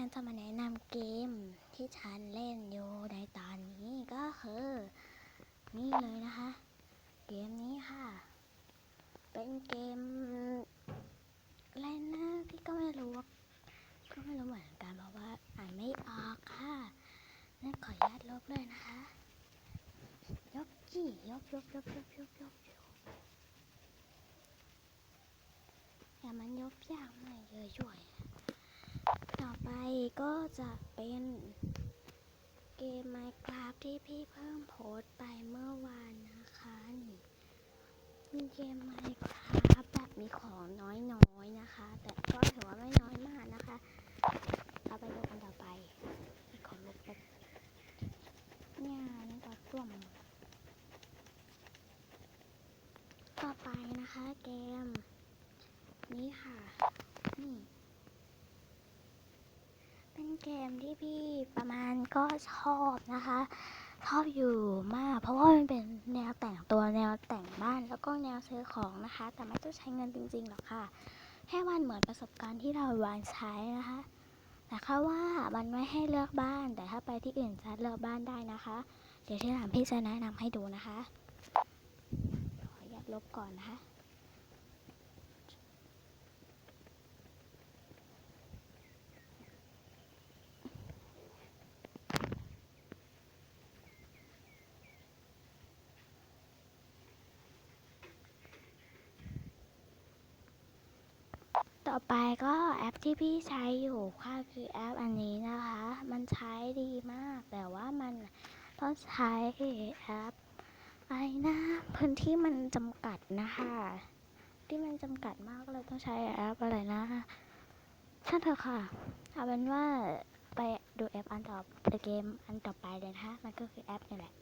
ฉันจะมาแนะนำเกมที่ฉันเล่นอยู่ในตอนนี้ก็คือ นี่เลยนะคะ เกมนี้ค่ะ เป็นเกมอะไรนะพี่ก็ไม่รู้ก็ไม่รู้เหมือนกันเพราะว่าอ่านไม่ออกค่ะนั่นขออนุญาตลบเลยนะคะยกจี้ยกยกยกยกยกยกยกอย่ามันยกยากมากเลยช่วย ต่อไปก็จะเป็นเกม Minecraft ที่พี่เพิ่มโพสต์ไปเมื่อวานนะคะนี่มีเกม Minecraft แบบมีของน้อยๆนะคะ แต่ก็ถือว่าไม่น้อยมากนะคะ เอาไปดูกันต่อไปขอลบแบบเนี่ยนี่ก็ต้วมต่อไปนะคะเกม นี้ค่ะนี่ เกมที่พี่ประมาณก็ชอบนะคะ ชอบอยู่มาก เพราะว่ามันเป็นแนวแต่งตัวแนวแต่งบ้านแล้วก็แนวซื้อของนะคะ แต่ไม่ต้องใช้เงินจริงๆหรอกค่ะ แค่วันเหมือนประสบการณ์ที่เราวานใช้นะคะแต่ค่ะว่ามันไม่ให้เลือกบ้าน แต่ถ้าไปที่อื่นจะเลือกบ้านได้นะคะ เดี๋ยวที่หลังพี่จะแนะนำให้ดูนะคะ ขออนุญาตลบก่อนนะคะ ต่อไปก็แอปที่พี่ใช้อยู่ค่ะคือแอปอันนี้นะคะ มันใช้ดีมาก แต่ว่ามันต้องใช้แอปอะไรนะพื้นที่มันจำกัดนะคะ ที่มันจำกัดมากเลยต้องใช้แอปอะไรนะช่างเถอะค่ะเอาเป็นว่าไปดูแอปอันต่อเกมอันต่อไปเลยนะคะมันก็คือแอปนี่แหละ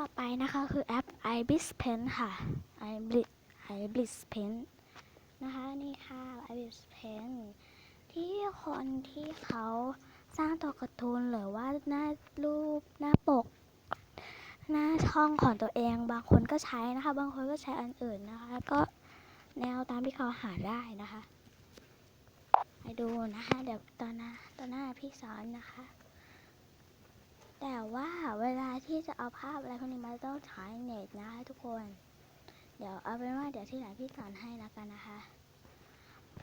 ต่อไปนะคะคือแอป ibis pen ค่ะ ibis ibis pen นะคะนี่ค่ะ ibis pen ที่คนที่เขาสร้างตัวการ์ตูนหรือว่าหน้ารูปหน้าปก หน้าช่องของตัวเองบางคนก็ใช้นะคะ บางคนก็ใช้อันอื่นนะคะ ก็แนวตามที่เขาหาได้นะคะไปดูนะคะ เดี๋ยวตอนหน้าตอนหน้าพี่สอนนะคะ แต่ว่าเวลาที่จะเอาภาพอะไรพวกนี้มาต้องใช้เน็ตนะคะทุกคน เดี๋ยวเอาเป็นว่าเดี๋ยวที่หลังพี่สอนให้แล้วกันนะคะ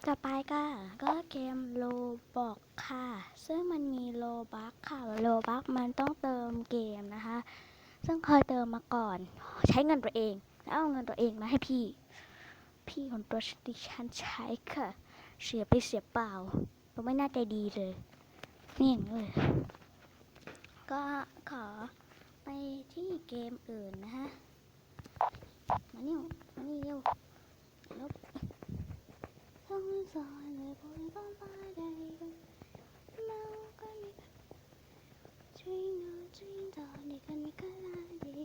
ต่อไปก็ก็เกมโลบอกค่ะ ซึ่งมันมีโลบัคค่ะโลบัคมันต้องเติมเกมนะคะ ซึ่งเคยเติมมาก่อน ใช้เงินตัวเอง แล้วเอาเงินตัวเองมาให้พี่ พี่ของตัวดิฉันใช้ค่ะ เสียไปเสียเปล่าเราไม่น่าใจดีเลยนี่อย่างเลย ก็ขอไปที่เกมอื่นนะฮะ มานี่มานี่เร็วลบต้องสอนเลยพวกต้องไปได้กันเมากันนี่กันช่วยหน่อยช่วยต่อนี่กันนี่กันละดี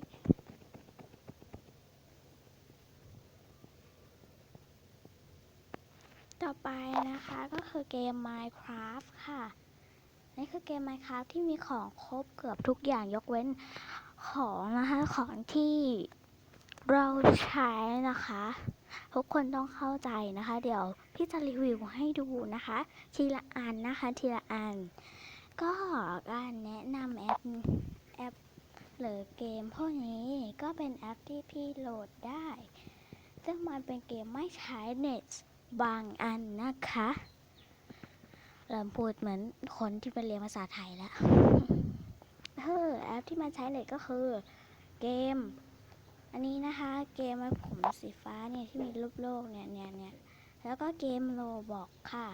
ต่อไปนะคะก็คือเกม Minecraft ค่ะ นี่คือเกม Minecraft ที่มีของครบเกือบทุกอย่างยกเว้นของนะคะของที่เราใช้นะคะ ทุกคนต้องเข้าใจนะคะ เดี๋ยวพี่จะรีวิวให้ดูนะคะ ทีละอันนะคะทีละอัน ก็การแนะนำแอปแอปหรือเกมพวกนี้ก็เป็นแอปที่พี่โหลดได้ ซึ่งมันเป็นเกมไม่ใช้เน็ตบางอันนะคะ เริ่มพูดเหมือนคนที่ไปเรียนภาษาไทยแล้วเออแอปที่มันใช้เลยก็คือเกม อันนี้นะคะ เกมไม้ผมสีฟ้าเนี่ยที่มีรูปโลกเนี่ยเนี่ยเนี่ยแล้วก็เกมโลบอกค่ะ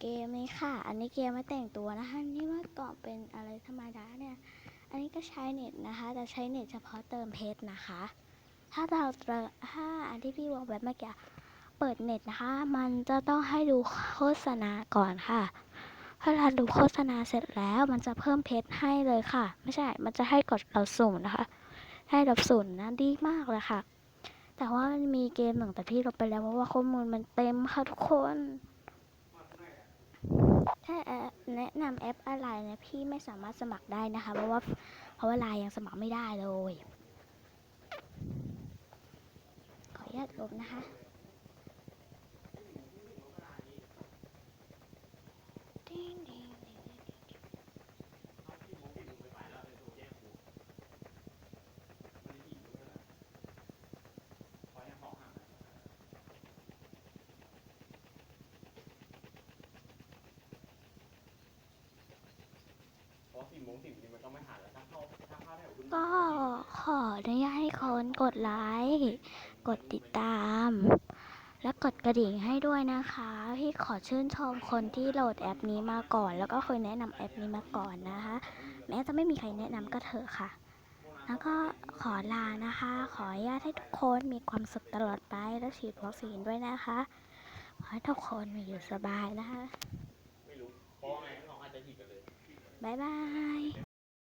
เกมนี้ค่ะ อันนี้เกมมาแต่งตัวนะคะนี่ว่าก่อนเป็นอะไรธรรมดาเนี่ย อันนี้ก็ใช้เน็ตนะคะแต่ใช้เน็ตเฉพาะเติมเพชรนะคะ ถ้าเราเจอถ้าอันที่พี่บอกแบบเมื่อกี้ เปิดเน็ตนะคะ มันจะต้องให้ดูโฆษณาก่อนค่ะพอเราดูโฆษณาเสร็จแล้วมันจะเพิ่มเพชรให้เลยค่ะ ไม่ใช่ มันจะให้กดเราสุ่มนะคะ ให้เราสุ่มนะดีมากเลยค่ะ แต่ว่ามันมีเกมหนึ่งแต่พี่ลบไปแล้วเพราะว่าข้อมูลมันเต็มค่ะทุกคนถ้าแอปแนะนำแอปอะไรเนี่ยพี่ไม่สามารถสมัครได้นะคะ เพราะว่าเพราะว่าลน์ยังสมัครไม่ได้เลย ขออนุญาตลบนะคะ โมงสิบนี่มันก็ไม่ทันแล้วถ้าเข้าถ้าเข้าแถวขึ้นก็ขออนุญาตให้คนกดไลค์กดติดตาม และกดกระดิ่งให้ด้วยนะคะ พี่ขอชื่นชมคนที่โหลดแอปนี้มาก่อน แล้วก็เคยแนะนำแอปนี้มาก่อนนะคะ แม้จะไม่มีใครแนะนำก็เถอะค่ะ แล้วก็ขอลานะคะ ขออนุญาตให้ทุกคนมีความสุขตลอดไปและฉีดวัคซีนด้วยนะคะขอให้ทุกคนมีอยู่สบายนะคะ ไม่